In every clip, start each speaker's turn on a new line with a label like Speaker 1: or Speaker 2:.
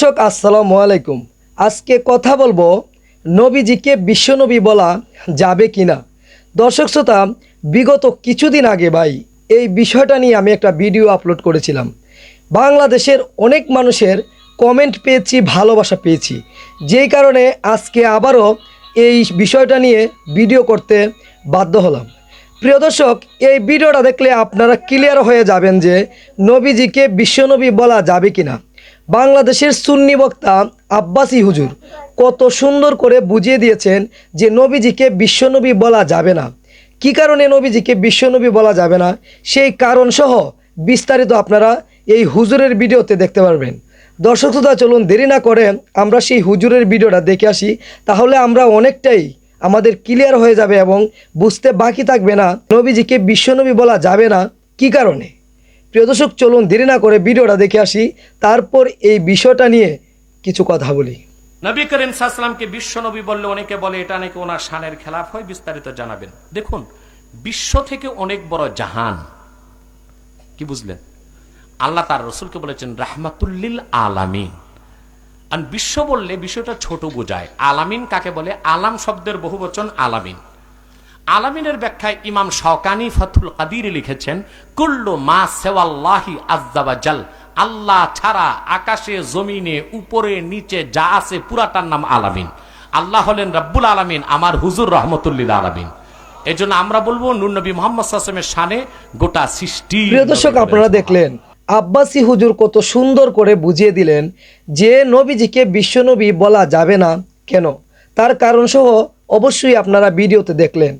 Speaker 1: দর্শক, আসসালামু আলাইকুম। আজকে কথা বলব নবীজিকে বিশ্বনবী বলা যাবে কি না দর্শক শ্রোতা, বিগত কিছুদিন আগে ভাই, এই বিষয়টা নিয়ে আমি একটা ভিডিও আপলোড করেছিলাম। বাংলাদেশের অনেক মানুষের কমেন্ট পেয়েছি, ভালোবাসা পেয়েছি। যেই কারণে আজকে আবারও এই বিষয়টা নিয়ে ভিডিও করতে বাধ্য হলাম। প্রিয় দর্শক, এই ভিডিওটা দেখলে আপনারা ক্লিয়ার হয়ে যাবেন যে নবীজিকে বিশ্বনবী বলা যাবে কিনা। বাংলাদেশের সুন্নি বক্তা আব্বাসি হুজুর কত সুন্দর করে বুঝিয়ে দিয়েছেন যে নবীজিকে বিশ্বনবী বলা যাবে না। কি কারণে নবীজিকে বিশ্বনবী বলা যাবে না? সেই কারণসহ বিস্তারিত আপনারা এই হুজুরের ভিডিওতে দেখতে পারবেন। দর্শক শ্রোতা, চলুন দেরি না করে আমরা সেই হুজুরের ভিডিওটা দেখে আসি। তাহলে আমরা অনেকটাই আমাদের ক্লিয়ার হয়ে যাবে এবং বুঝতে বাকি থাকবে না নবীজিকে বিশ্বনবী বলা যাবে না। কি কারণে? প্রিয় দর্শক, চলুন দেরি না করে ভিডিওটা দেখে আসি। তারপর এই বিষয়টা নিয়ে কিছু কথা বলি।
Speaker 2: নবী করিম সাহসালামকে বিশ্ব নবী বললে অনেকে বলে, এটা নাকি ওনার শানের খেলাফ হয়? বিস্তারিত জানাবেন। দেখুন, বিশ্ব থেকে অনেক বড় জাহান। কি বুঝলেন? আল্লাহ তার রসুলকে বলেছেন রাহমাতুল্লিল আলামিন। আর বিশ্ব বললে বিষয়টা ছোট বোঝায়। আলামিন কাকে বলে? আলাম শব্দের বহু বচন আলামিন। আলামিনের ব্যাখ্যায় ইমাম শওকানি ফাতুল কাদির লিখেছেন কুল্লু মা সেওয়াল্লাহি আজ্জাবাজাল আল্লাহ ছাড়া আকাশে জমিনে উপরে নিচে যা আছে পুরাটার নাম আলামিন। আল্লাহ হলেন রব্বুল আলামিন আমার হুজুর রহমতুল্লিল আলামিন। এই জন্য আমরা বলব নুর নবী মোহাম্মদ সাসমের শানে গোটা সৃষ্টি
Speaker 1: প্রিয় দর্শক আপনারা দেখলেন আব্বাসি হুজুর কত সুন্দর করে বুঝিয়ে দিলেন যে নবীজিকে বিশ্বনবী বলা যাবে না। কেন? তার কারণ সহ অবশ্যই আপনারা ভিডিওতে দেখলেন।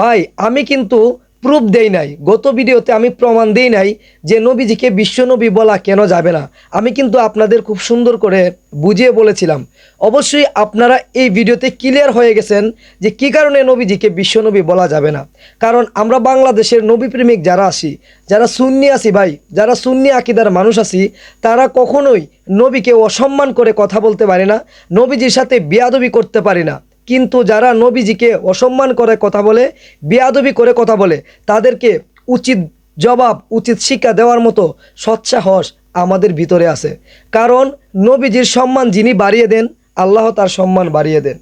Speaker 1: ভাই, আমি কিন্তু প্রুফ দেই নাই। গত ভিডিওতে আমি প্রমাণ দেই নাই যে নবীজিকে বিশ্বনবী বলা কেন যাবে না। আমি কিন্তু আপনাদের খুব সুন্দর করে বুঝিয়ে বলেছিলাম। অবশ্যই আপনারা এই ভিডিওতে ক্লিয়ার হয়ে গেছেন যে কি কারণে নবীজিকে বিশ্বনবী বলা যাবে না। কারণ আমরা বাংলাদেশের নবী প্রেমিক যারা আসি যারা সুন্নি আছি ভাই, যারা সুন্নি আকিদার মানুষ আছি, তারা কখনোই নবীকে অসম্মান করে কথা বলতে পারে না, নবীজির সাথে বিয়াদবি করতে পারি না। কিন্তু যারা নবীজিকে অসম্মান করে কথা বলে, বেয়াদবি করে কথা বলে, তাদেরকে উচিত জবাব, উচিত শিক্ষা দেওয়ার মতো সৎসাহস আমাদের ভিতরে আছে। কারণ নবীজির সম্মান যিনি বাড়িয়ে দেন, আল্লাহ তার সম্মান বাড়িয়ে দেন।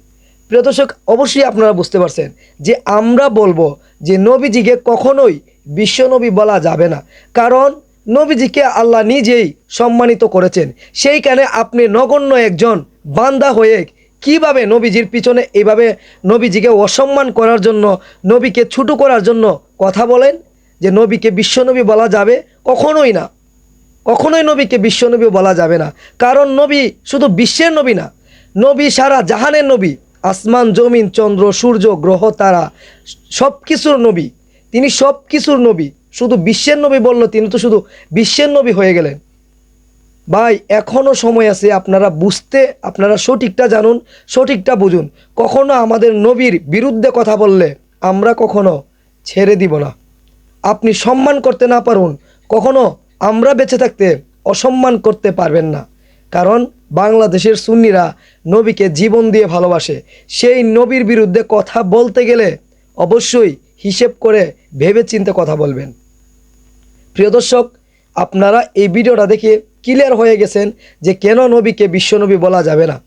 Speaker 1: প্রিয় দর্শক, অবশ্যই আপনারা বুঝতে পারছেন যে আমরা বলব যে নবীজিকে কখনোই বিশ্বনবী বলা যাবে না। কারণ নবীজিকে আল্লাহ নিজেই সম্মানিত করেছেন। সেইখানে আপনি নগণ্য একজন বান্দা হয়ে কীভাবে নবীজির পিছনে এইভাবে নবীজিকে অসম্মান করার জন্য, নবীকে ছুটো করার জন্য কথা বলেন? যে নবীকে বিশ্বনবী বলা যাবে কখনোই না। কখনোই নবীকে বিশ্বনবী বলা যাবে না। কারণ নবী শুধু বিশ্বের নবী না, নবী সারা জাহানের নবী। আসমান, জমিন, চন্দ্র, সূর্য, গ্রহ, তারা সব কিছুর নবী। তিনি সব কিছুর নবী। শুধু বিশ্বের নবী বলল, তিনি তো শুধু বিশ্বের নবী হয়ে গেলেন। ভাই এখনও সময় আছে, আপনারা বুঝতে, আপনারা সঠিকটা জানুন, সঠিকটা বুঝুন। কখনো আমাদের নবীর বিরুদ্ধে কথা বললে আমরা কখনো ছেড়ে দিব না। আপনি সম্মান করতে না পারুন, কখনো আমরা বেঁচে থাকতে অসম্মান করতে পারবেন না। কারণ বাংলাদেশের সুন্নিরা নবীকে জীবন দিয়ে ভালোবাসে। সেই নবীর বিরুদ্ধে কথা বলতে গেলে অবশ্যই হিসেব করে ভেবে চিন্তে কথা বলবেন। প্রিয় দর্শক, আপনারা এই ভিডিওটা দেখে ক্লিয়ার হয়ে গেছেন যে কেন নবীকে বিশ্বনবী বলা যাবে না?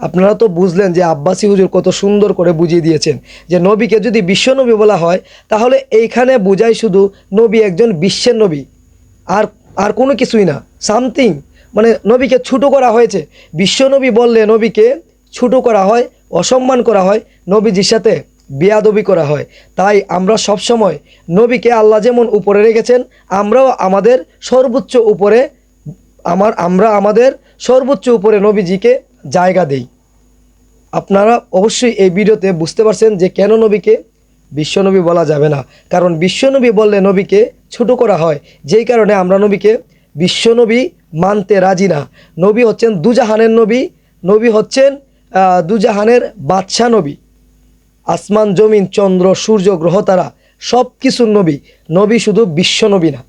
Speaker 1: আপনারা তো বুঝলেন যে আব্বাসী হুজুর কত সুন্দর করে বুঝিয়ে দিয়েছেন যে নবীকে যদি বিশ্বনবী বলা হয়, তাহলে এইখানে বুঝাই শুধু নবী একজন বিশ্বের নবী। আর আর কোনো কিছুই না। সামথিং মানে নবীকে ছুটো করা হয়েছে। বিশ্বনবী বললে নবীকে ছুটো করা হয়, অসম্মান করা হয়, নবীজির সাথে বেয়াদবি করা হয়। তাই আমরা সব সময় নবীকে আল্লাহ যেমন উপরে রেখেছেন, আমরাও আমাদের সর্বোচ্চ উপরে আমার, আমরা আমাদের সর্বোচ্চ উপরে নবীজিকে জায়গা দেই। আপনারা অবশ্যই এই ভিডিওতে বুঝতে পারছেন যে কেন নবীকে বিশ্বনবী বলা যাবে না। কারণ বিশ্বনবী বললে নবীকে ছোট করা হয়। যেই কারণে আমরা নবীকে বিশ্বনবী মানতে রাজি না। নবী হচ্ছেন দুজাহানের নবী নবী হচ্ছেন দুজাহানের বাদশাহ নবী। আসমান, জমিন, চন্দ্র, সূর্য, গ্রহ তারা সব কিছুর নবী। নবী শুধু বিশ্বনবী না।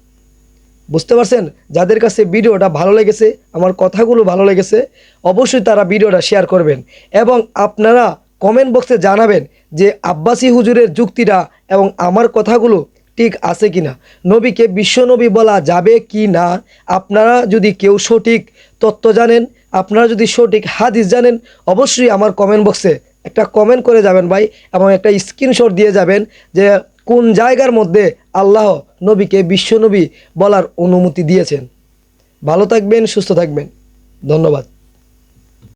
Speaker 1: বুঝতে পারছেন? যাদের কাছে ভিডিওটা ভালো লেগেছে, আমার কথাগুলো ভালো লেগেছে, অবশ্যই তারা ভিডিওটা শেয়ার করবেন। এবং আপনারা কমেন্ট বক্সে জানাবেন যে আব্বাসী হুজুরের যুক্তিটা এবং আমার কথাগুলো ঠিক আছে কি না নবীকে বিশ্বনবী বলা যাবে কি না, আপনারা যদি কেউ সঠিক তত্ত্ব জানেন, আপনারা যদি সঠিক হাদিস জানেন, অবশ্যই আমার কমেন্ট বক্সে একটা কমেন্ট করে যাবেন ভাই এবং একটা স্ক্রিনশট দিয়ে যাবেন যে কোন জায়গার মধ্যে আল্লাহ নবীকে বিশ্বনবী বলার অনুমতি দিয়েছেন। ভালো থাকবেন সুস্থ থাকবেন। ধন্যবাদ।